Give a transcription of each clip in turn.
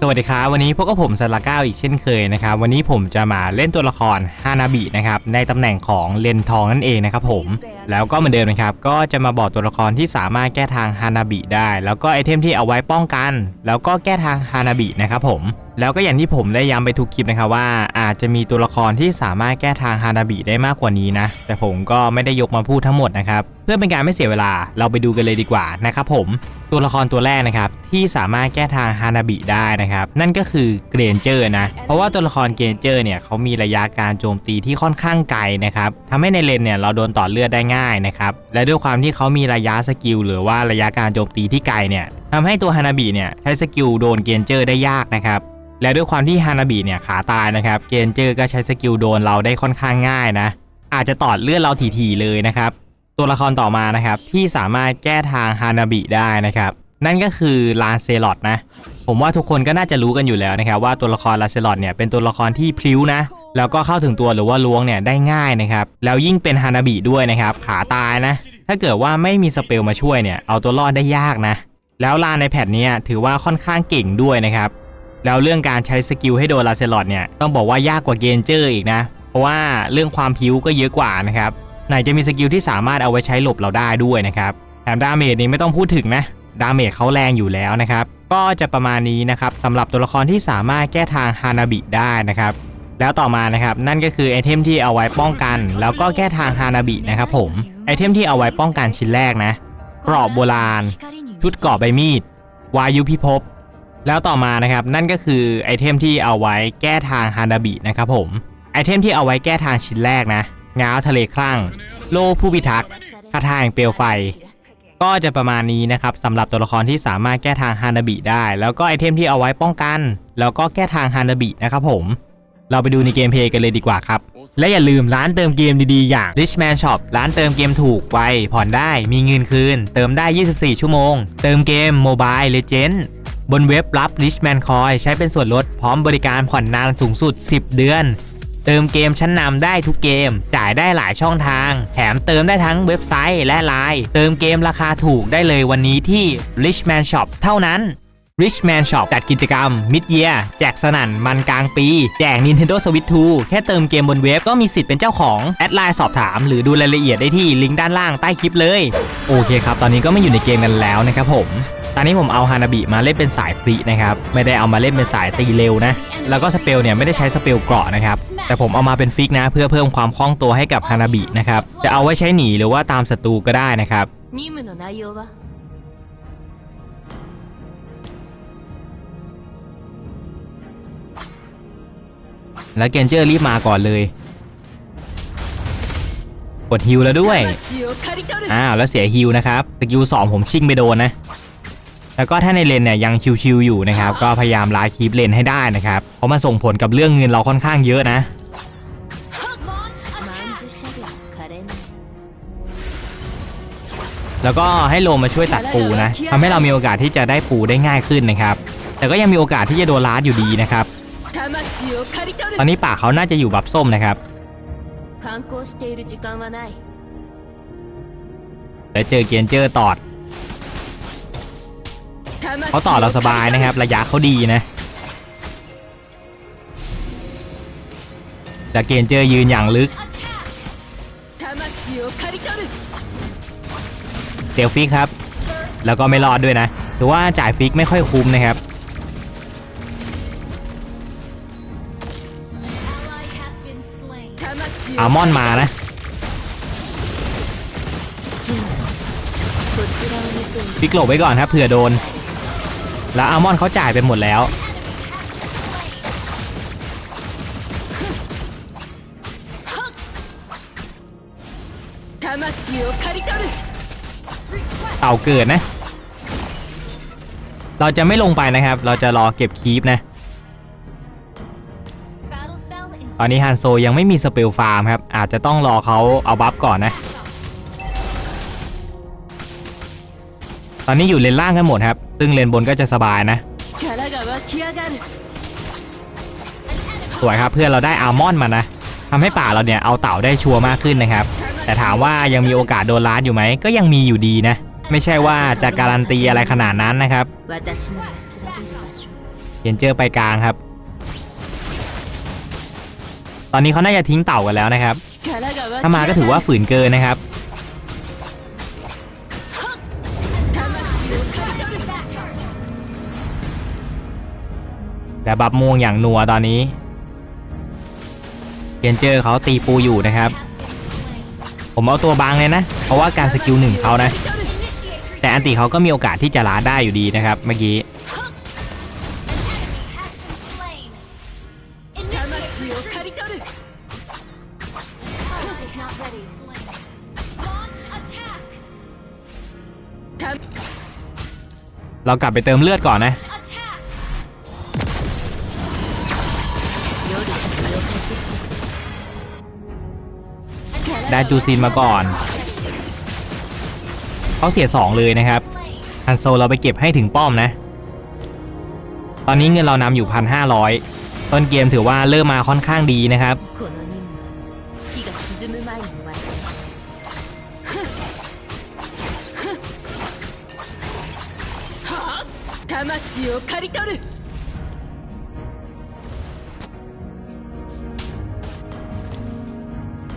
สวัสดีครับวันนี้พวกกับผมซาลาก้าอีกเช่นเคยนะครับวันนี้ผมจะมาเล่นตัวละครฮานาบินะครับในตำแหน่งของเลนทองนั่นเองนะครับผมแล้วก็เหมือนเดิมนะครับก็จะมาบอกตัวละครที่สามารถแก้ทางฮานาบิได้ แล้วก็ไอเทมที่เอาไว้ป้องกัน แล้วก็แก้ทางฮานาบินะครับผมแล้วก็อย่างที่ผมได้ย้ำไปทุกคลิปนะครับว่าอาจจะมีตัวละครที่สามารถแก้ทางฮานาบิได้มากกว่านี้นะ แต่ผมก็ไม่ได้ยกมาพูดทั้งหมดนะครับ เพื่อเป็นการไม่เสียเวลาเราไปดูกันเลยดีกว่านะครับผม ตัวละครตัวแรกนะครับที่สามารถแก้ทางฮานาบิได้นะครับ นั่นก็คือเกรนเจอร์นะ เพราะว่าตัวละครเกรนเจอร์เนี่ยเขามีระยะการโจมตีที่ค่อนข้างไกลนะครับทำให้ในเลนเนี่ยเราโดนต่อเลือดได้ง่ายนะครับ และด้วยความที่เขามีระยะสกิลหรือว่าระยะการโจมตีที่ไกลเนี่ยทำให้ตัวฮานาบิเนี่ยใช้สกิลโดนเกรนเจอร์ได้ยากนะครับและด้วยความที่ฮานาบิเนี่ยขาตายนะครับเกรนเจอร์ก็ใช้สกิลโดนเราได้ค่อนข้างง่ายนะอาจจะตอดเลือดเราถี่ๆเลยนะครับ ตัวละครต่อมานะครับที่สามารถแก้ทางฮานาบิได้นะครับนั่นก็คือลานเซลอดนะผมว่าทุกคนก็น่าจะรู้กันอยู่แล้วนะครับว่าตัวละครลานเซลอดเนี่ยเป็นตัวละครที่พลิ้วนะแล้วก็เข้าถึงตัวหรือว่าล้วงเนี่ยได้ง่ายนะครับแล้วยิ่งเป็นฮานาบิด้วยนะครับขาตายนะถ้าเกิดว่าไม่มีสเปลมาช่วยเนี่ยเอาตัวรอดได้ยากนะแล้วลานในแพทเนี้ยถือว่าค่อนข้างเก่งด้วยนะครับแล้วเรื่องการใช้สกิลให้โดนลาเซลอดเนี่ยต้องบอกว่ายากกว่าเกนเจอร์อีกนะ เพราะว่าเรื่องความพิ้วก็เยอะกว่านะครับ ไหนจะมีสกิลที่สามารถเอาไว้ใช้หลบเราได้ด้วยนะครับแถมดาเมจนี้ไม่ต้องพูดถึงนะดาเมจเขาแรงอยู่แล้วนะครับ ก็จะประมาณนี้นะครับสำหรับตัวละครที่สามารถแก้ทางฮานาบิได้นะครับ แล้วต่อมานะครับนั่นก็คือไอเทมที่เอาไว้ป้องกัน แล้วก็แก้ทางฮานาบินะครับผมไอเทมที่เอาไว้ป้องกันชิ้นแรกนะกราะโบราณ ชุดกราะใบมีด วายุพิภพแล้วต่อมานะครับนั่นก็คือไอเทมที่เอาไว้แก้ทางฮานาบินะครับผมไอเทมที่เอาไว้แก้ทางชิ้นแรกนะ ง้าวทะเลคลั่ง โลผู้พิทักษ์คาถาแห่งเปลวไฟ ก็จะประมาณนี้นะครับสำหรับตัวละครที่สามารถแก้ทางฮานาบิได้ แล้วก็ไอเทมที่เอาไว้ป้องกัน แล้วก็แก้ทางฮานาบินะครับผมเราไปดูในเกมเพย์กันเลยดีกว่าครับ และอย่าลืมร้านเติมเกมดีๆ อย่าง Richman Shop ร้านเติมเกมถูกไวผ่อนได้มีเงินคืน เติมได้ 24 ชั่วโมง เติมเกม Mobile Legend บนเว็บรับ Richman Coin ใช้เป็นส่วนลดพร้อมบริการผ่อนนานสูงสุด 10 เดือน เติมเกมชั้นนำได้ทุกเกม จ่ายได้หลายช่องทาง แถมเติมได้ทั้งเว็บไซต์และไลน์เติมเกมราคาถูกได้เลยวันนี้ที่ Richman Shop เท่านั้น Richman Shop จัดกิจกรรม Mid Year แจกสนั่นมันกลางปี แจก Nintendo Switch 2 แค่เติมเกมบนเว็บก็มีสิทธิ์เป็นเจ้าของ แอดไลน์สอบถาม หรือดูรายละเอียดได้ที่ลิงก์ด้านล่างใต้คลิปเลย โอเคครับ ตอนนี้ก็ไม่อยู่ในเกมกันแล้วนะครับผม ตอนนี้ผมเอาฮานาบิมาเล่นเป็นสายพรีนะครับ ไม่ได้เอามาเล่นเป็นสายตีเร็วนะ แล้วก็สเปลเนี่ยไม่ได้ใช้สเปลเกราะนะครับ แต่ผมเอามาเป็นฟิกนะ เพื่อเพิ่มความคล่องตัวให้กับฮานาบินะครับ จะเอาไว้ใช้หนีหรือว่าตามศัตรูก็ได้นะครับแล้วเกนเจอร์รีบมาก่อนเลย กดฮิลแล้วด้วย อ้าวแล้วเสียฮิลนะครับสกิลสองผมชิ่งไปโดนนะ แล้วก็ถ้าในเลนเนี่ยยังชิวๆอยู่นะครับ ก็พยายามลาคีปเลนให้ได้นะครับเพราะมันส่งผลกับเรื่องเงินเราค่อนข้างเยอะนะแล้วก็ให้โลมาช่วยตัดปูนะทำให้เรามีโอกาสที่จะได้ปูได้ง่ายขึ้นนะครับ แต่ก็ยังมีโอกาสที่จะโดนลาดอยู่ดีนะครับ ตอนนี้ปากเขาน่าจะอยู่บับส้มนะครับแล้วเจอเกียนเจอตอด เขาต่อเราสบายนะครับ ระยะเขาดีนะดาเกนเจอยืนอย่างลึกเซลฟิกครับ แล้วก็ไม่รอดด้วยนะหรือว่าจ่ายฟิกไม่ค่อยคุ้มนะครับอามอนมานะฟิกหลบไว้ก่อนครับเผื่อโดน แล้วอัลมอนเขาจ่ายไปหมดแล้ว เต่าเกิดนะ เราจะไม่ลงไปนะครับ เราจะรอเก็บคีปนะ ตอนนี้ฮันโซยังไม่มีสเปลฟาร์มครับ อาจจะต้องรอเขาเอาบัฟก่อนนะ ตอนนี้อยู่เลนล่างกันหมดครับ ซึ่งเลนบนก็จะสบายนะ สวยครับเพื่อนเราได้อัลมอนด์มานะทำให้ป่าเราเนี่ยเอาเต่าได้ชัวร์มากขึ้นนะครับ แต่ถามว่ายังมีโอกาสโดนล้านอยู่ไหม ก็ยังมีอยู่ดีนะ ไม่ใช่ว่าจะการันตีอะไรขนาดนั้นนะครับเยนเจอไปกลางครับ ตอนนี้เขาน่าจะทิ้งเต่ากันแล้วนะครับ ถ้ามาก็ถือว่าฝืนเกินนะครับ แต่บับม่วงอย่างนัวตอนนี้เกนเจอร์เขาตีปูอยู่นะครับ ผมเอาตัวบางเลยนะ เพราะว่าการสกิลหนึ่งเขานะ แต่อันติเขาก็มีโอกาสที่จะล้าได้อยู่ดีนะครับ เมื่อกี้เรากลับไปเติมเลือดก่อนนะ ได้จูซินมาก่อน เขาเสีย 2 เลยนะครับฮันโซเราไปเก็บให้ถึงป้อมนะ ตอนนี้เงินเรานำอยู่ 1,500 ต้นเกมถือว่าเริ่มมาค่อนข้างดีนะครับ この任務は月が沈む前に終わらせる 魂を刈り取る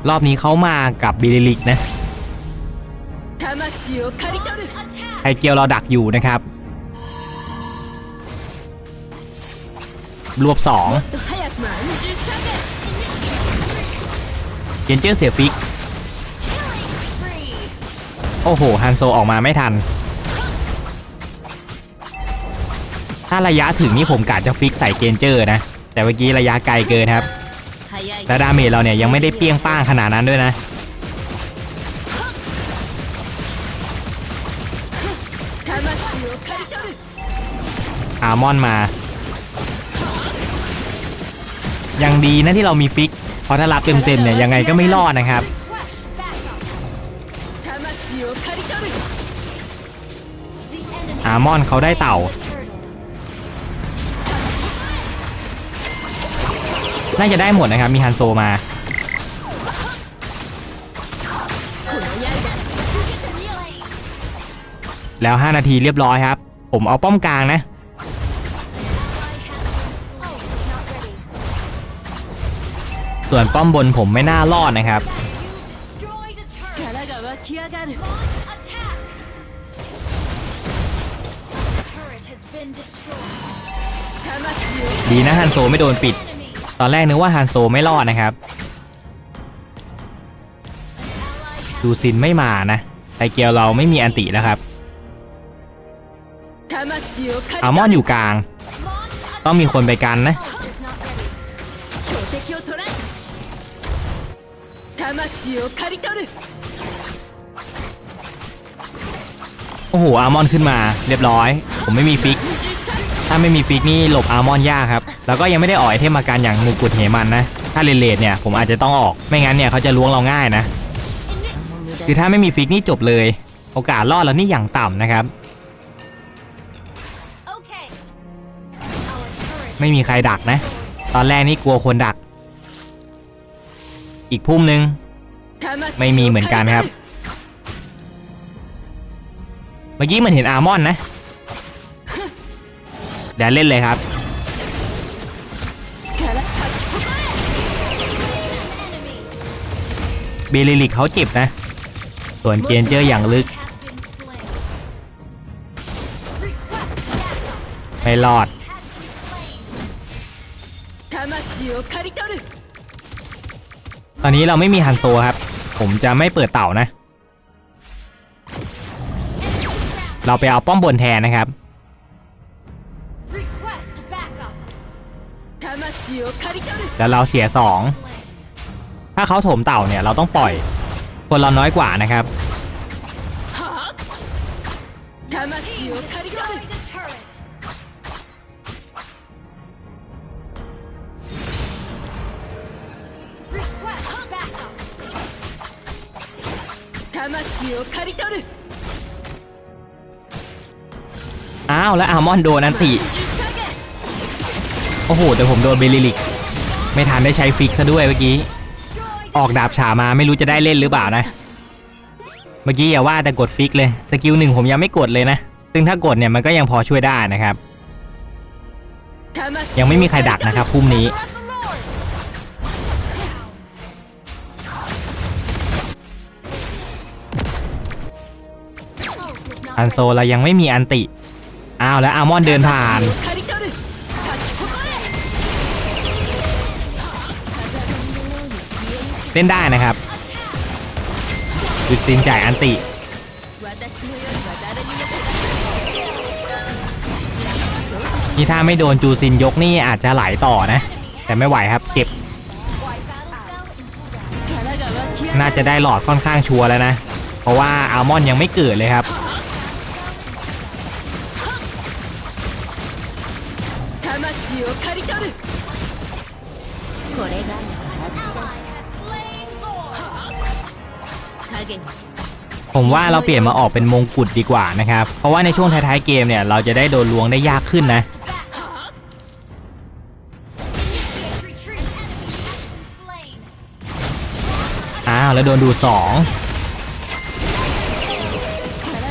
รอบนี้เขามากับบิลิลิกนะไอเกียวเราดักอยู่นะครับ รวบสองเจนเจอร์เสียฟิก โอ้โห ฮันโซออกมาไม่ทัน ถ้าระยะถึงนี่ผมกะจะฟิกใส่เกนเจอร์นะ แต่เมื่อกี้ระยะไกลเกินครับ และดาเมจเราเนี่ยยังไม่ได้เปี้ยงป้างขนาดนั้นด้วยนะ อามอนมา ยังดีนะที่เรามีฟิก เพราะถ้ารับเต็มๆเนี่ยยังไงก็ไม่รอดนะครับอามอนเขาได้เต่า น่าจะได้หมดนะครับ มีฮันโซมา แล้ว 5 นาทีเรียบร้อยครับ ผมเอาป้อมกลางนะ ส่วนป้อมบนผมไม่น่ารอดนะครับดีนะฮันโซไม่โดนปิด ตอนแรกนึกว่าฮันโซไม่รอดนะครับ ดูซินไม่มานะไอเกียวเราไม่มีอันติแล้วครับอามอนอยู่กลาง ต้องมีคนไปกันนะ โอ้โห อามอนขึ้นมาเรียบร้อย ผมไม่มีฟิก ถ้าไม่มีฟิกนี่หลบอาร์มอนยากครับ แล้วก็ยังไม่ได้ออกไอเทมาการอย่างงูกุดเหมันนะ ถ้าเลเลดเนี่ยผมอาจจะต้องออก ไม่งั้นเนี่ยเขาจะล้วงเราง่ายนะ คือถ้าไม่มีฟิกนี่จบเลย โอกาสรอดเรานี่อย่างต่ำนะครับ ไม่มีใครดักนะ ตอนแรกนี่กลัวคนดัก อีกพุ่มหนึ่งไม่มีเหมือนกันครับ เมื่อกี้เหมันเห็นอาร์มอนนะ เดี๋ยวเล่นเลยครับ เบลิลิกเขาจ็บนะ ส่วนเจนเจอร์อย่างลึก ไม่รอดตอนนี้เราไม่มีฮันโซครับ ผมจะไม่เปิดเต่านะ เราไปเอาป้อมบนแทนนะครับ แล้วเราเสียสองถ้าเขาโถมเต่าเนี่ยเราต้องปล่อย คนเราน้อยกว่านะครับ อ้าว และอาร์มอนโดนันติ อ้โห แต่ผมโดนเบลิลิก ไม่ทันได้ใช้ฟิกซะด้วยเมื่อกี้ ออกดาบฉามาไม่รู้จะได้เล่นหรือเปล่านะ เมื่อกี้อย่าว่าแต่กดฟิกเลย สกิลหนึ่งผมยังไม่กดเลยนะ ซึ่งถ้ากดเนี่ยมันก็ยังพอช่วยได้นะครับ ยังไม่มีใครดักนะครับพุ่มนี้อันโซเรายังไม่มีอันติ อ้าวแล้วอาร์มอนเดินผ่าน เล่นได้นะครับจุดซินจ่ายอันติ 私のようは誰にも นี่ถ้าไม่โดนจูซินยกนี่อาจจะไหลต่อนะ แต่ไม่ไหวครับเจ็บ 力が湧き上が น่าจะได้หลอดค่อนข้างชัวร์แล้วนะ เพราะว่าอัลมอนยังไม่เกิดเลยครับ 魂を刈り取るこれが ผมว่าเราเปลี่ยนมาออกเป็นมงกุฎดีกว่านะครับ เพราะว่าในช่วงท้ายๆเกมเนี่ยเราจะได้โดนล้วงได้ยากขึ้นนะ อ้าวแล้วโดนดูสอง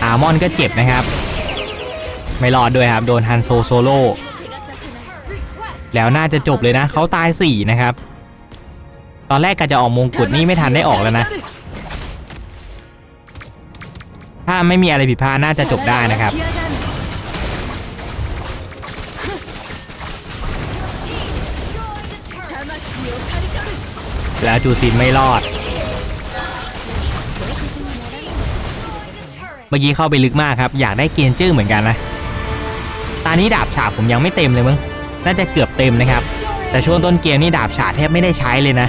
อามอนก็เจ็บนะครับ ไม่รอดด้วยครับ โดนฮันโซโซโล่แล้วน่าจะจบเลยนะ เขาตาย4นะครับ ตอนแรกก็จะออกมงกุฎนี่ไม่ทันได้ออกแล้วนะ ถ้าไม่มีอะไรผิดพลาดน่าจะจบได้นะครับ แล้วจูซินไม่รอด เมื่อกี้เข้าไปลึกมากครับ อยากได้เกียนจื้อเหมือนกันนะ ตอนนี้ดาบฉาบผมยังไม่เต็มเลยมั้ง น่าจะเกือบเต็มนะครับ แต่ช่วงต้นเกมนี่ดาบฉาบแทบไม่ได้ใช้เลยนะ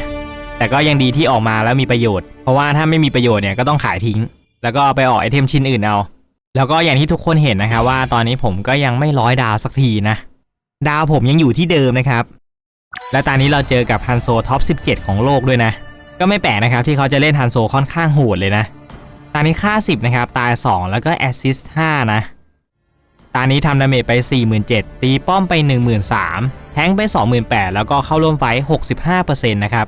แต่ก็ยังดีที่ออกมาแล้วมีประโยชน์ เพราะว่าถ้าไม่มีประโยชน์เนี่ยก็ต้องขายทิ้ง แล้วก็เอาไปออกไอเทมชิ้นอื่นเอา แล้วก็อย่างที่ทุกคนเห็นนะครับว่าตอนนี้ผมก็ยังไม่ร้อยดาวสักทีนะ ดาวผมยังอยู่ที่เดิมนะครับ และตอนนี้เราเจอกับฮันโซท็อป 17 ของโลกด้วยนะ ก็ไม่แปลกนะครับที่เขาจะเล่นฮันโซค่อนข้างโหดเลยนะ ตอนนี้ค่า 10 นะครับ ตาย 2 แล้วก็แอสซิสต์5นะตอนนี้ทำดาเมจไป 47,000ตีป้อมไป 13,000แทงไป 28,000แล้วก็เข้าร่วมไฟท์65%นะครับ